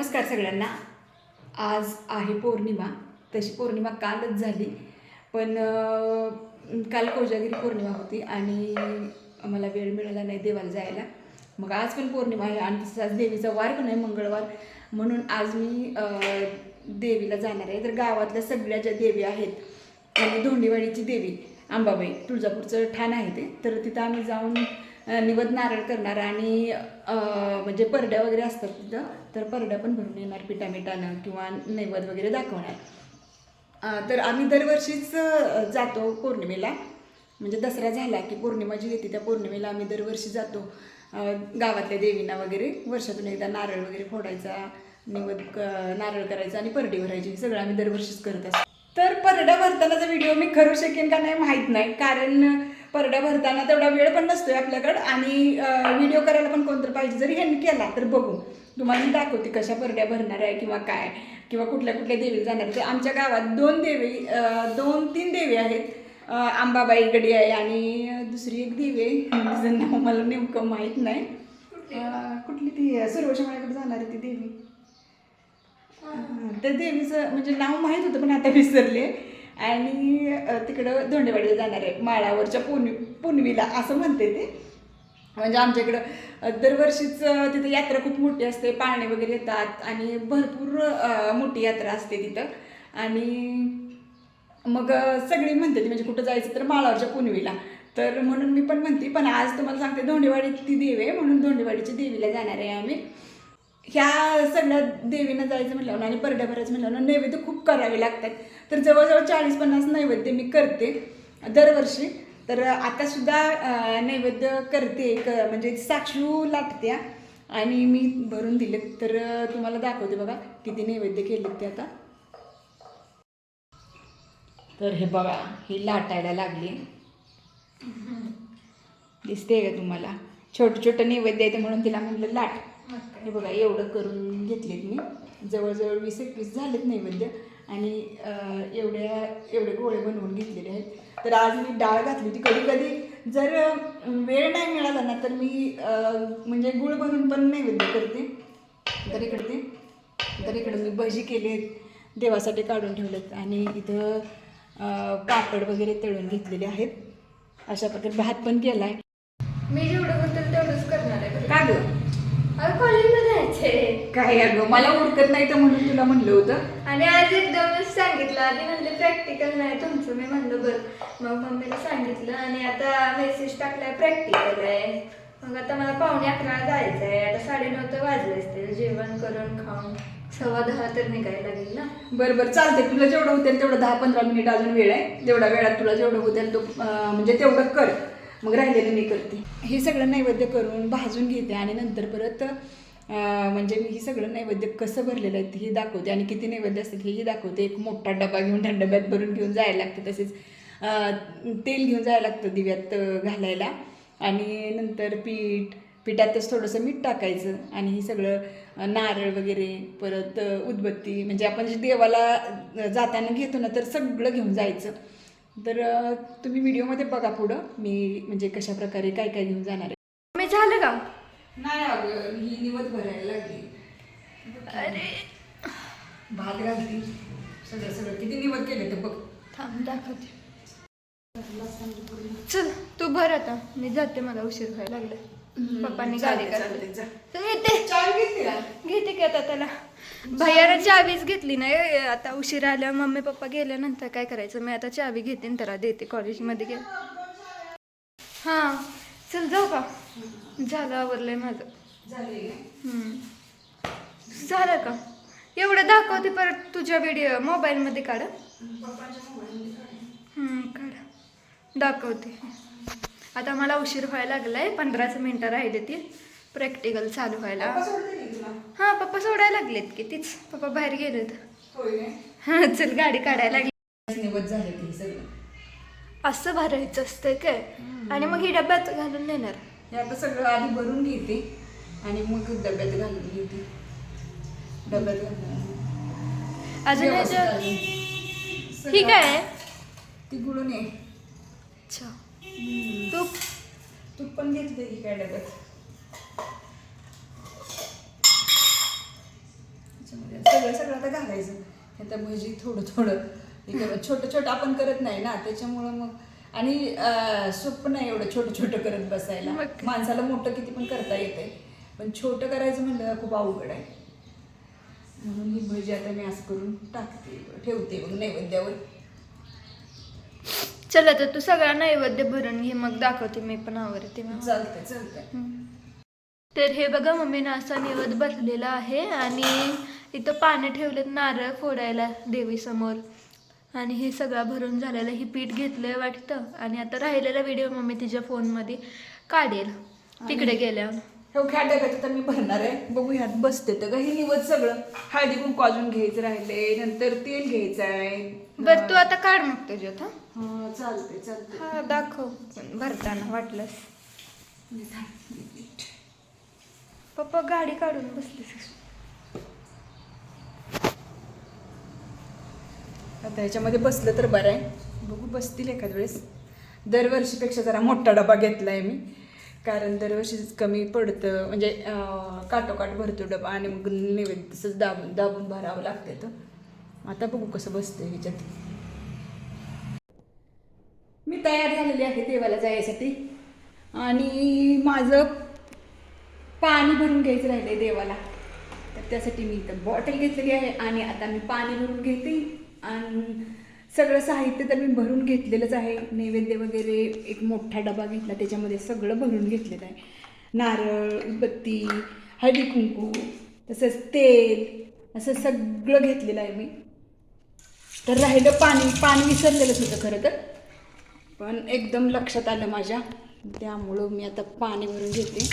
नमस्कार सगळ्यांना. आज आहे पौर्णिमा. तशी पौर्णिमा कालच झाली पण काल कोजागिरी पौर्णिमा होती आणि मला वेळ मिळाला नाही देवाला जायला. मग आज पण पौर्णिमा आहे आणि तसंच आज देवीचा वार पण आहे मंगळवार. म्हणून आज मी देवीला जाणार आहे. तर गावातल्या सगळ्या ज्या देवी आहेत आणि धोंडीवाडीची देवी अंबाबाई तुळजापूरचं ठाण आहे ते तर तिथं आम्ही जाऊन निवद नारळ करणार आणि म्हणजे परड्या वगैरे असतात तिथं तर परड्या पण भरून येणार पिठामिठानं किंवा नैवद वगैरे दाखवणार. तर आम्ही दरवर्षीच जातो पौर्णिमेला. म्हणजे दसरा झाला की पौर्णिमा जी येते त्या पौर्णिमेला आम्ही दरवर्षी जातो. गावातल्या देवींना वगैरे वर्षातून एकदा नारळ वगैरे फोडायचा निवद क- नारळ करायचा आणि परडी भरायची. हे सगळं आम्ही दरवर्षीच करत असतो. तर परड्या भरतानाचा व्हिडिओ मी करू शकेन का नाही माहीत नाही. कारण परड्या भरताना तेवढा वेळ पण नसतोय आपल्याकडं. आणि व्हिडिओ करायला पण कोणतरी पाहिजे. जरी ह्यांनी केला तर बघू. तुम्हाला मी दाखवते कशा परड्या भरणार आहे किंवा काय किंवा कुठल्या कुठल्या देवी जाणार. तर आमच्या गावात दोन देवी दोन तीन देवी आहेत. अं, अंबाबाई गडी आहे आणि दुसरी एक देवी आहे. तिचं नाव मला नेमकं माहीत नाही. कुठली? ती सर्वशमाळ्याकडे जाणार आहे ती देवी. त्या देवीचं म्हणजे नाव माहीत होतं पण आता विसरले. आणि तिकडं धोंडेवाडीला जाणार आहे माळावरच्या पुन पुनवीला असं म्हणते ते. म्हणजे आमच्याकडं इकडं दरवर्षीच तिथं यात्रा खूप मोठी असते पाळणे वगैरे येतात आणि भरपूर मोठी यात्रा असते तिथं. आणि मग सगळी म्हणते ती म्हणजे कुठं जायचं तर माळावरच्या पुनवीला तर म्हणून मी पण म्हणते पण आज तुम्हाला सांगते धोंडेवाडीची ती देवी आहे म्हणून धोंडेवाडीच्या देवीला जाणार आहे आम्ही. ह्या सगळ्या देवीनं जायचं म्हटल्यावर आणि परड्या भरायचं म्हटल्यावर नैवेद्य खूप करावे लागतात. तर जवळजवळ चाळीस पन्नास नैवेद्य मी करते दरवर्षी. तर आतासुद्धा नैवेद्य करते क- म्हणजे साक्षू लाटत्या आणि मी भरून दिले तर तुम्हाला दाखवते बघा किती नैवेद्य केले ते आता. तर हे बघा ही लाटायला लागली. दिसते का तुम्हाला? छोटं छोटं नैवेद्य येते म्हणून तिला म्हटलं लाट. हे बघा एवढं करून घेतलेत मी. जवळजवळ वीस एकवीस झालेत नैवेद्य. आणि एवढ्या एवढे गोळे बनवून घेतलेले आहेत. तर आज मी डाळ घातली होती. कधी कधी जर वेळ नाही मिळाला ना तर मी म्हणजे गुळ बनवून पण नैवेद्य करते. तर इकडे ते तर इकडे मी भजी केली आहेत. देवासाठी काढून ठेवलेत. आणि इथं पापड वगैरे तळून घेतलेले आहेत. अशा प्रकारे भात पण केला आहे मी जेवढं होतं तेवढंच करणार आहे. का गं कॉलेजला जायचे काय अगं मला उरकत नाही तर म्हणून तुला म्हणलं होतं. आणि आज एकदमच सांगितलं आधी म्हणले प्रॅक्टिकल नाही तुमचं मी म्हणलं बरं. मग मम्मीला सांगितलं आणि आता मेसेज टाकलाय प्रॅक्टिकल आहे. मग आता मला पावणे अकरा जायचं आहे आता साडेनऊ तर वाजले असते जेवण करून खाऊन. सव्वा दहा तर निघायला लागेल ना? बरं बरं चालतंय. तुला जेवढं होतील तेवढं दहा पंधरा मिनिट अजून वेळ आहे. तेवढ्या वेळात तुला जेवढं होतील तो म्हणजे तेवढं कर. मग राहिलेलं मी करते. हे सगळं नैवेद्य करून भाजून घेते आणि नंतर परत म्हणजे मी हे सगळं नैवेद्य कसं भरलेलं आहे हे दाखवते आणि किती नैवेद्य असतात हेही दाखवते. एक मोठा डबा घेऊन त्या डब्यात भरून घेऊन जायला लागतं तसेच तेल घेऊन जायला लागतं दिव्यात घालायला. आणि नंतर पीठ पिठातच थोडंसं मीठ टाकायचं आणि हे सगळं नारळ वगैरे परत उदबत्ती म्हणजे आपण जे देवाला जाताना घेतो ना तर सगळं घेऊन जायचं. तर तुम्ही व्हिडिओमध्ये बघा पुढं. मी म्हणजे कशा प्रकारे काय काय घेऊन जाणार आहे. मी झालं का? नाही अगं ही निवत भरायला लागली. अरे. भात घालती. सगळं सगळं. किती निवत केले ते बघ. थांब दाखवते. चल तू भर आता. मी जाते मला उशीर व्हायला लागला पप्पांनी गाडी. तर का? घेते की आता त्याला. भैयाला चावीच घेतली नाही आता उशीर आल्या मम्मी पप्पा गेल्यानंतर काय करायचं? मी आता चावी घेते आणि त्याला देते कॉलेजमध्ये गे हां चल जाऊ का? झालं आवरलंय माझं. झाले का? एवढं दाखवते परत तुझ्या व्हिडिओ मोबाईलमध्ये काढ. हम्म, काढ. दाखवते. आता मला उशीर व्हायला लागलाय पंधराच मिनटं राहिले ती. प्रॅक्टिकल चालू व्हायला. हां पप्पा सोडायला लागलेत की तीच. पप्पा बाहेर गेलेत. हां चल गाडी काढायला लागली. असं भरायचं असतंय काय? आणि मग ही डब्यात घालून देणार. हे आता सगळं आधी भरून घेते आणि मग डब्यात घालून घेते. डब्यात घालून. अजून ही काय आहे. ती गुळून आहे अच्छा. तूप. तूप पण घेतले की काय डब्यात त्याच्यामध्ये सगळं सगळं आता घालायचं. आता भजी थोडं थोडं हे करत छोटं छोटं आपण करत नाही ना त्याच्यामुळं मग आणि सोपं नाही एवढं छोटं छोटं करत बसायला. माणसाला मोठं किती पण करता येते पण छोटं करायचं म्हणलं खूप अवघड आहे. म्हणून ही भजी आता मी असं करून टाकते. ठेवते मग नैवेद्यावर. चला तर तू सगळा नैवेद्य भरून घे मग दाखवते मी पण आवडते मग. चालतंय चालतंय. हम्म. तर हे बघा मम्मीनं असा निवद भरलेला आहे आणि इथं पानं ठेवलेत नारळ फोडायला देवीसमोर. आणि हे सगळं भरून झालेलं हे पीठ घेतलंय वाटतं. आणि आता राहिलेला व्हिडिओ मम्मी तिच्या फोनमध्ये काढेल. तिकडे गेल्या हो डब्यात तर मी भरणार आहे. बघू ह्यात बसते तर काही निवत सगळं. हळदी कुंकू अजून घ्यायचं राहिले नंतर तेल घ्यायचं आहे बरं तू आता काढ मग तुझ्यात हा? हा चालते चालते हा दाखव. भरताना वाटलंस. पप्पा गाडी काढून बसलीस आता ह्याच्यामध्ये बसलं तर बरं आहे. बघू बसतील एखाद वेळेस. दरवर्षीपेक्षा जरा मोठा डबा घेतला आहे मी. कारण दरवर्षी कमी पडतं म्हणजे काटोकाट भरतो डबा आणि मग नैवेद्य तसंच दाबून दाबून भरावं लागते तर. आता बघू कसं बसतं ह्याच्यात. मी तयार झालेली आहे देवाला जायसाठी. आणि माझं पाणी भरून घ्यायचं राहिलं देवाला. तर त्यासाठी मी इथं बॉटल घेतलेली आहे आणि आता मी पाणी भरून घेते. सगळं साहित्य तर मी भरून घेतलेलंच आहे. नैवेद्य वगैरे एक मोठा डबा घेतला त्याच्यामध्ये सगळं भरून घेतलेलं आहे. नारळ उदबत्ती हळदी कुंकू तसंच तेल असं सगळं घेतलेलं आहे मी. तर राहिलं पाणी पाणी विसरलेलंच होतं खरं तर. पण एकदम लक्षात आलं माझ्या. त्यामुळं मी आता पाणी भरून घेते.